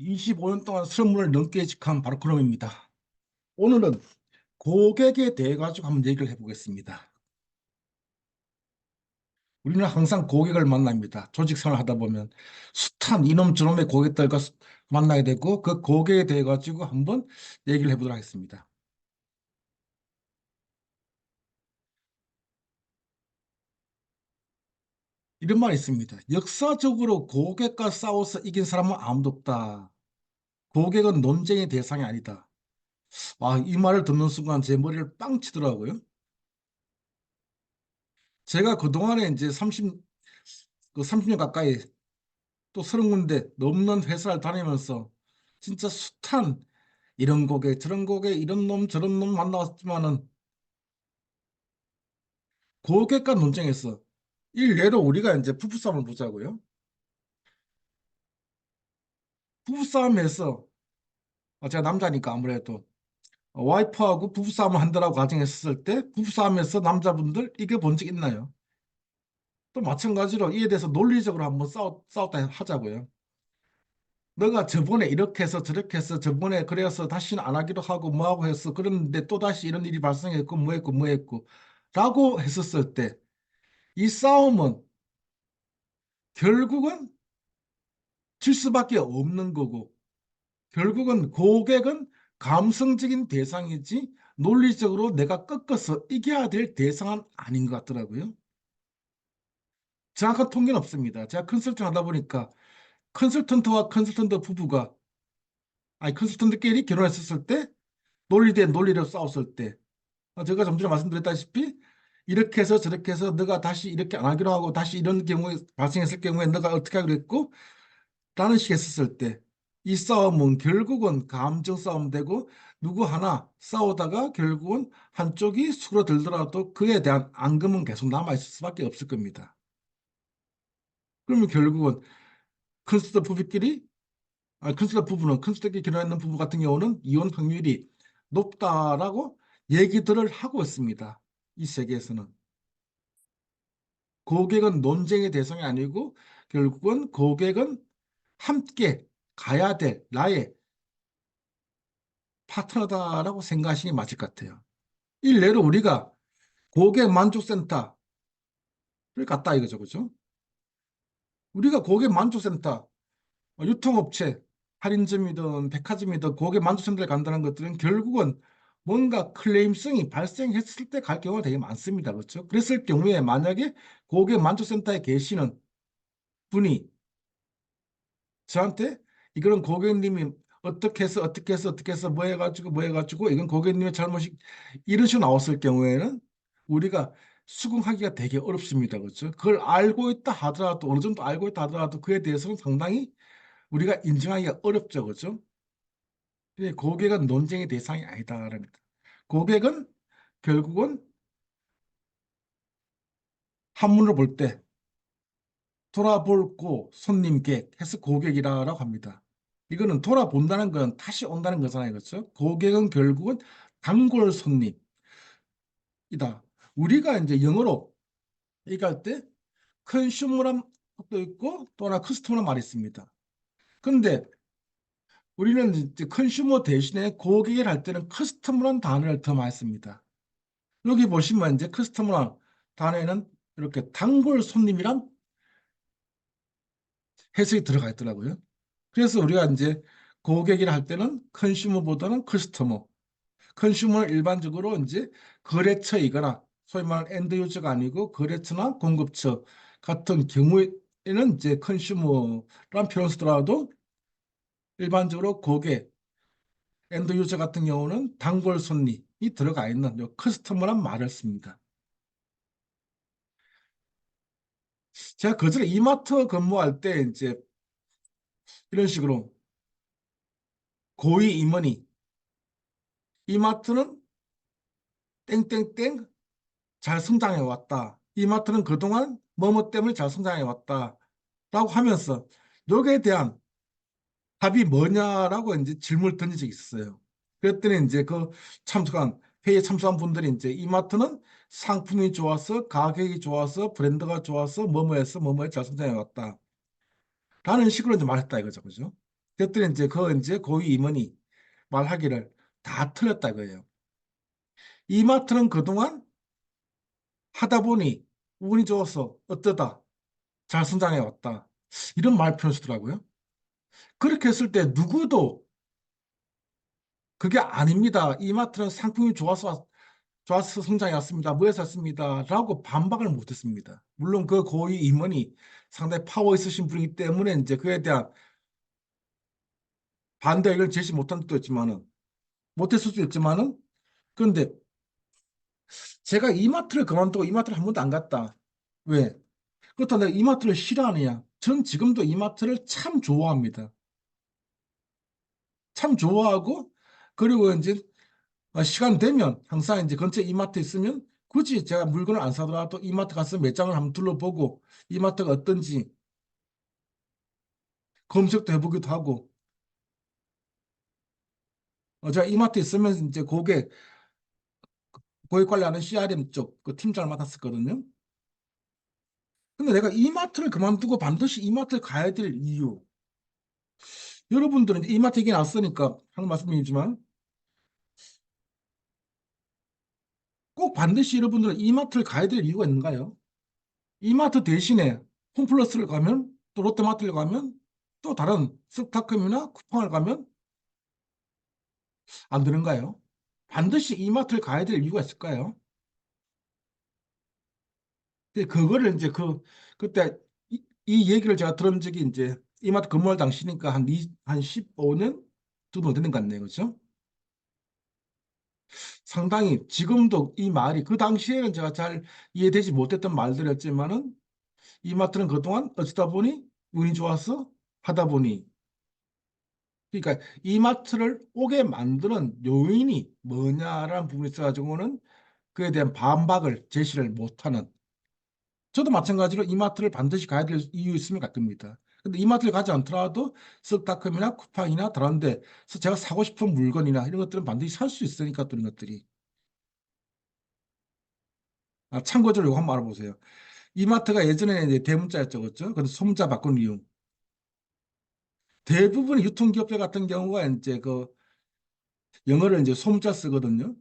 25년 동안 설문을 넘게 직한 바로 그놈입니다. 오늘은 고객에 대해 가지고 한번 얘기를 해보겠습니다. 우리는 항상 고객을 만납니다. 조직 생활 하다 보면 숱한 이놈 저놈의 고객들과 수- 만나게 되고 그 고객에 대해 가지고 한번 얘기를 해보도록 하겠습니다. 이런 말이 있습니다. 역사적으로 고객과 싸워서 이긴 사람은 아무도 없다. 고객은 논쟁의 대상이 아니다. 아, 이 말을 듣는 순간 제 머리를 빵 치더라고요. 제가 그동안에 이제 30, 그 30년 가까이 또 30군데 넘는 회사를 다니면서 진짜 숱한 이런 고객, 저런 고객, 이런 놈, 저런 놈 만나왔지만은 고객과 논쟁에서 일례로 우리가 이제 부부싸움을 보자고요. 부부싸움에서 어, 제가 남자니까 아무래도 어, 와이프하고 부부싸움을 한다라고 가정했을 때 부부싸움에서 남자분들 이겨본 적 있나요? 또 마찬가지로 이에 대해서 논리적으로 한번 싸웠, 싸웠다 하자고요. 너가 저번에 이렇게 해서 저렇게 해서 저번에 그래서 다시는 안 하기로 하고 뭐하고 했어. 그런데 또다시 이런 일이 발생했고 뭐했고 뭐했고 라고 했었을 때 이 싸움은 결국은 질 수밖에 없는 거고 결국은 고객은 감성적인 대상이지 논리적으로 내가 꺾어서 이겨야 될 대상은 아닌 것 같더라고요. 정확한 통계는 없습니다. 제가 컨설팅 하다 보니까 컨설턴트와 컨설턴트 부부가 아니 컨설턴트끼리 결혼했었을 때 논리 대 논리로 싸웠을 때 어, 제가 좀 전에 말씀드렸다시피 이렇게 해서 저렇게 해서 너가 다시 이렇게 안 하기로 하고 다시 이런 경우에 발생했을 경우에 너가 어떻게 하기로 했고 라는 식의 했었을 때 이 싸움은 결국은 감정 싸움 되고 누구 하나 싸우다가 결국은 한쪽이 수그러들더라도 그에 대한 앙금은 계속 남아있을 수밖에 없을 겁니다. 그러면 결국은 컨설턴트 부부끼리 아, 컨설턴트 부부는 컨설턴트끼리 결혼했는 부부 같은 경우는 이혼 확률이 높다라고 얘기들을 하고 있습니다. 이 세계에서는. 고객은 논쟁의 대상이 아니고 결국은 고객은 함께 가야 될 나의 파트너다라고 생각하시는 게 맞을 것 같아요. 일례로 우리가 고객 만족센터를 갔다 이거죠. 그죠? 우리가 고객 만족센터, 어, 유통업체, 할인점이든 백화점이든 고객 만족센터에 간다는 것들은 결국은 뭔가 클레임성이 발생했을 때 갈 경우가 되게 많습니다. 그렇죠? 그랬을 경우에 만약에 고객 만족센터에 계시는 분이 저한테 이거는 고객님이 어떻게 해서 어떻게 해서 어떻게 해서 뭐 해가지고 뭐 해가지고 이건 고객님의 잘못이 이런 식으로 나왔을 경우에는 우리가 수긍하기가 되게 어렵습니다. 그렇죠? 그걸 알고 있다 하더라도 어느 정도 알고 있다 하더라도 그에 대해서는 상당히 우리가 인정하기가 어렵죠. 그렇죠? 근데 고객은 논쟁의 대상이 아니다랍니다. 고객은 결국은 한문으로 볼때 돌아볼고 손님께 해서 고객이라고 합니다. 이거는 돌아본다는 건 다시 온다는 거잖아요. 그렇죠? 고객은 결국은 단골 손님이다. 우리가 이제 영어로 얘기할 때 컨슈머란 것도 있고 또나 커스터머란 말이 있습니다. 근데 우리는 이제 컨슈머 대신에 고객을 할 때는 커스터머란 단어를 더 많이 씁니다. 여기 보시면 이제 커스터머란 단어에는 이렇게 단골 손님이란 해석이 들어가 있더라고요. 그래서 우리가 이제 고객이라 할 때는 컨슈머보다는 커스터머. 컨슈머는 일반적으로 이제 거래처이거나 소위 말하는 엔드 유저가 아니고 거래처나 공급처 같은 경우에는 이제 컨슈머란 표현을 쓰더라도 일반적으로 고객, 엔드 유저 같은 경우는 단골 손님이 들어가 있는 요 커스터머란 말을 씁니다. 제가 그전에 이마트 근무할 때 이제 이런 식으로 고위 임원이 이마트는 땡땡땡 잘 성장해 왔다. 이마트는 그동안 뭐뭐 때문에 잘 성장해 왔다. 라고 하면서 여기에 대한 답이 뭐냐라고 이제 질문을 던진 적이 있었어요. 그랬더니 이제 그 참석한 회의에 참석한 분들이 이제 이마트는 상품이 좋아서 가격이 좋아서 브랜드가 좋아서 뭐뭐해서 뭐뭐해 잘 성장해 왔다. 라는 식으로 이제 말했다 이거죠. 그죠? 그랬더니 이제 그 이제 고위 임원이 말하기를 다 틀렸다 그예요. 이마트는 그동안 하다 보니 운이 좋아서 어떠다 잘 성장해 왔다 이런 말 표현하시더라고요. 그렇게 했을 때 누구도 그게 아닙니다. 이마트는 상품이 좋아서 좋아서 성장해 왔습니다. 뭐해서 왔습니다. 라고 반박을 못했습니다. 물론 그 고위 임원이 상당히 파워 있으신 분이기 때문에 이제 그에 대한 반대 의견을 제시 못한 것도 있지만은 못했을 수도 있지만은 그런데 제가 이마트를 그만두고 이마트를 한 번도 안 갔다. 왜? 그렇다고 내가 이마트를 싫어하느냐? 전 지금도 이마트를 참 좋아합니다. 참 좋아하고 그리고 이제 어, 시간 되면 항상 이제 근처에 이마트 있으면 굳이 제가 물건을 안 사더라도 이마트 가서 매장을 한번 둘러보고 이마트가 어떤지 검색도 해보기도 하고 어, 제가 이마트 있으면 이제 고객 고객 관리하는 CRM 쪽 그 팀장을 맡았었거든요. 근데 내가 이마트를 그만두고 반드시 이마트를 가야 될 이유 여러분들은 이마트 얘기 나왔으니까 하는 말씀이지만 꼭 반드시 여러분들은 이마트를 가야 될 이유가 있는가요? 이마트 대신에 홈플러스를 가면 또 롯데마트를 가면 또 다른 스타컴이나 쿠팡을 가면 안 되는가요? 반드시 이마트를 가야 될 이유가 있을까요? 근데 그거를 이제 그 그때 이, 이 얘기를 제가 들은 적이 이제 이마트 근무할 당시니까 한, 이, 한 15년 정도 되는 것 같네요. 그렇죠? 상당히 지금도 이 말이 그 당시에는 제가 잘 이해되지 못했던 말들이었지만은 이마트는 그동안 어쩌다 보니 운이 좋아서 하다 보니 그러니까 이마트를 오게 만드는 요인이 뭐냐라는 부분에 있어가지고는 그에 대한 반박을 제시를 못하는 저도 마찬가지로 이마트를 반드시 가야 될 이유 있으면 갈 겁니다. 근데 이마트를 가지 않더라도 쓱닷컴이나 쿠팡이나 다른 데서 제가 사고 싶은 물건이나 이런 것들은 반드시 살 수 있으니까 또 이런 것들이 아, 참고적으로 이거 한번 알아보세요. 이마트가 예전에 이제 대문자였죠, 그렇죠? 근데 소문자 바꾼 이유. 대부분 유통기업들 같은 경우가 이제 그 영어를 이제 소문자 쓰거든요.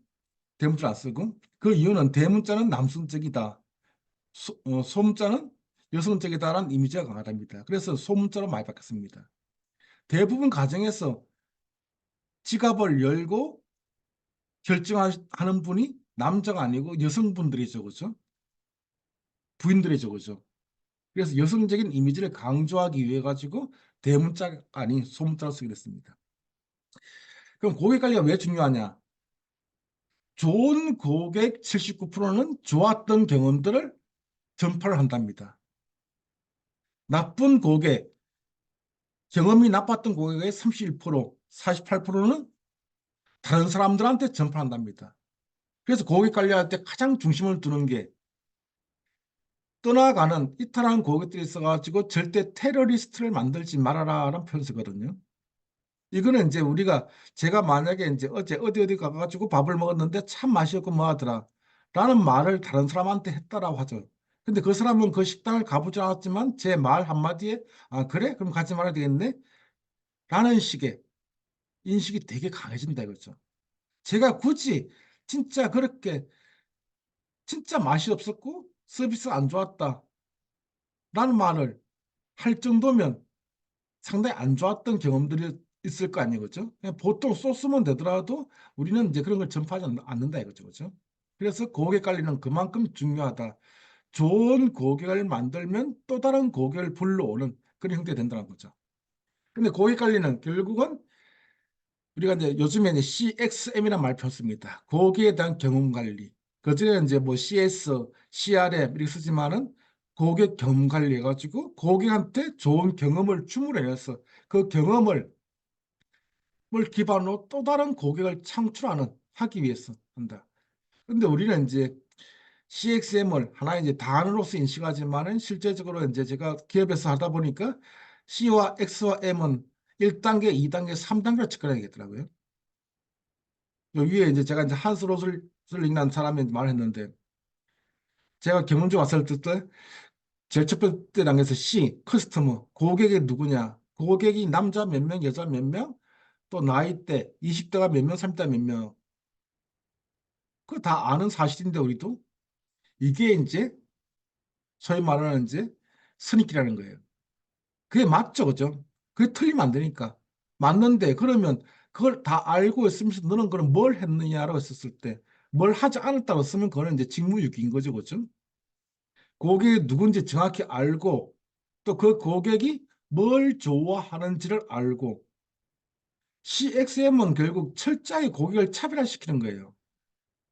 대문자 안 쓰고. 그 이유는 대문자는 남성적이다. 소, 어, 소문자는 여성적이다라는 이미지가 강하답니다. 그래서 소문자로 많이 바뀌었습니다. 대부분 가정에서 지갑을 열고 결정하는 분이 남자가 아니고 여성분들이죠, 그죠? 부인들이죠, 그죠? 그래서 여성적인 이미지를 강조하기 위해 가지고 대문자가 아닌 소문자로 쓰게 됐습니다. 그럼 고객 관리가 왜 중요하냐? 좋은 고객 79%는 좋았던 경험들을 전파를 한답니다. 나쁜 고객, 경험이 나빴던 고객의 31%, 48%는 다른 사람들한테 전파한답니다. 그래서 고객 관리할 때 가장 중심을 두는 게 떠나가는 이탈한 고객들이 있어가지고 절대 테러리스트를 만들지 말아라라는 편서거든요. 이거는 이제 우리가 제가 만약에 이제 어제 어디 어디 가가지고 밥을 먹었는데 참 맛있었고 뭐하더라 라는 말을 다른 사람한테 했다라고 하죠. 근데 그 사람은 그 식당을 가보지 않았지만 제 말 한마디에 아 그래? 그럼 가지 말아야 되겠네? 라는 식의 인식이 되게 강해진다 이거죠. 제가 굳이 진짜 그렇게 진짜 맛이 없었고 서비스 안 좋았다 라는 말을 할 정도면 상당히 안 좋았던 경험들이 있을 거 아니에요, 그죠? 보통 소스만 되더라도 우리는 이제 그런 걸 전파하지 않는다 이거죠, 그죠? 그래서 고객 관리는 그만큼 중요하다. 좋은 고객을 만들면 또 다른 고객을 불러오는 그런 형태가 된다는 거죠. 근데 고객 관리는 결국은 우리가 이제 요즘에 이제 CXM이라는 말 폈습니다. 고객에 대한 경험 관리. 그전에 이제 뭐 CS, CRM 이렇게 쓰지만은 고객 경험 관리 해가지고 고객한테 좋은 경험을 줌으로 해서 그 경험을 뭘 기반으로 또 다른 고객을 창출하는 하기 위해서 한다. 근데 우리는 이제 CXM을 하나의 이제 단어로서 인식하지만은 실제적으로 이제 제가 기업에서 하다 보니까 C와 X와 M은 1단계, 2단계, 3단계로 접근하겠더라고요. 요 위에 이제 제가 이제 한스 로슬 링이라는 사람이 말했는데 제가 경험주 왔을 때 제일 첫 번째 단계에서 C, 커스터머, 고객이 누구냐, 고객이 남자 몇 명, 여자 몇 명, 또 나이대 20대가 몇 명, 30대 몇 명. 그거 다 아는 사실인데 우리도 이게 이제 소위 말하는 이제 선입기라는 거예요. 그게 맞죠, 그죠? 그게 틀리면 안 되니까. 맞는데 그러면 그걸 다 알고 있으면서 너는 그럼 뭘 했느냐라고 했었을 때 뭘 하지 않았다고 쓰면 그거는 이제 직무유기인 거죠, 그죠? 고객이 누군지 정확히 알고 또 그 고객이 뭘 좋아하는지를 알고 CXM은 결국 철저히 고객을 차별화시키는 거예요.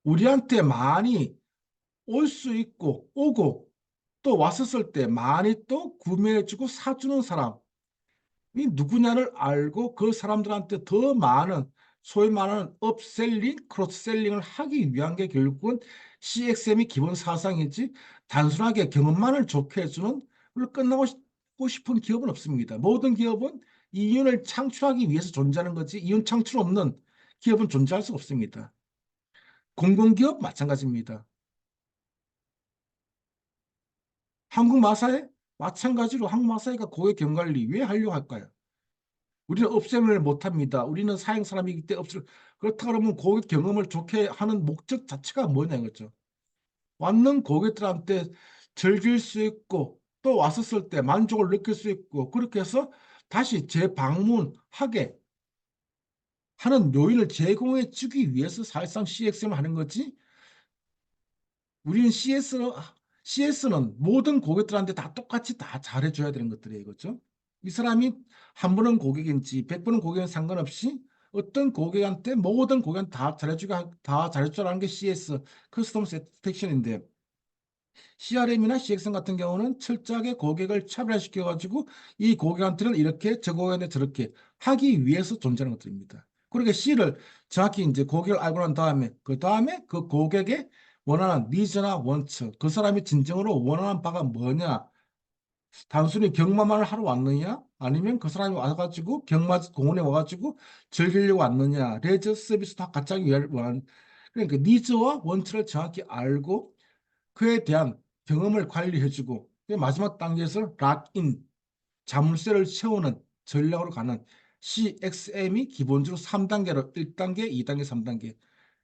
우리한테 많이 올 수 있고 오고 또 왔었을 때 많이 또 구매해주고 사주는 사람이 누구냐를 알고 그 사람들한테 더 많은 소위 말하는 업셀링, 크로스셀링을 하기 위한 게 결국은 CXM이 기본 사상이지 단순하게 경험만을 좋게 해주는 걸로 끝나고 싶은 기업은 없습니다. 모든 기업은 이윤을 창출하기 위해서 존재하는 거지 이윤 창출 없는 기업은 존재할 수 없습니다. 공공기업 마찬가지입니다. 한국 마사회 마찬가지로 한국 마사회가 고객 경관리 왜 하려고 할까요? 우리는 업생을 못합니다. 우리는 사행 사람이기 때문에 업을 그렇다 그러면 고객 경험을 좋게 하는 목적 자체가 뭐냐 이거죠. 왔는 고객들한테 즐길 수 있고 또 왔었을 때 만족을 느낄 수 있고 그렇게 해서 다시 재방문하게 하는 요인을 제공해 주기 위해서 사실상 CXM을 하는 거지. 우리는 CS는, CS는 모든 고객들한테 다 똑같이 다 잘해줘야 되는 것들이에요. 그렇죠? 이 사람이 한 번은 고객인지 백 번은 고객인 상관없이 어떤 고객한테 모든 고객한테 다 잘해주가 다 잘해주라는 게 CS 커스텀 세티스팩션인데 CRM이나 CXM 같은 경우는 철저하게 고객을 차별화시켜 가지고 이 고객한테는 이렇게 저 고객한테 저렇게 하기 위해서 존재하는 것들입니다. 그러니까 C를 정확히 이제 고객을 알고 난 다음에 그 다음에 그 고객의 원하는 니즈나 원처 그 사람이 진정으로 원하는 바가 뭐냐? 단순히 경마만을 하러 왔느냐? 아니면 그 사람이 와가지고 경마 공원에 와가지고 즐기려고 왔느냐? 레저 서비스 다 하기 위한 그러니까 니즈와 원처를 정확히 알고 그에 대한 경험을 관리해주고 마지막 단계에서 락인 자물쇠를 채우는 전략으로 가는 CXM이 기본적으로 3단계로 1단계, 2단계, 3단계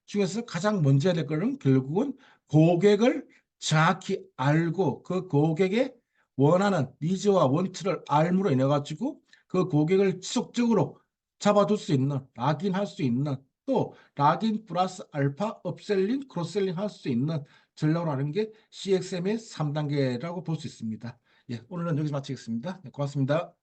중에서 가장 먼저 해야 될 거는 결국은 고객을 정확히 알고 그 고객의 원하는 니즈와 원투를 알므로 인해 가지고 그 고객을 지속적으로 잡아둘 수 있는 락인 할 수 있는 또 락인 플러스 알파 업셀링 크로셀링 할 수 있는 전략으로 하는 게 CXM의 3단계라고 볼 수 있습니다. 예, 오늘은 여기서 마치겠습니다. 네, 고맙습니다.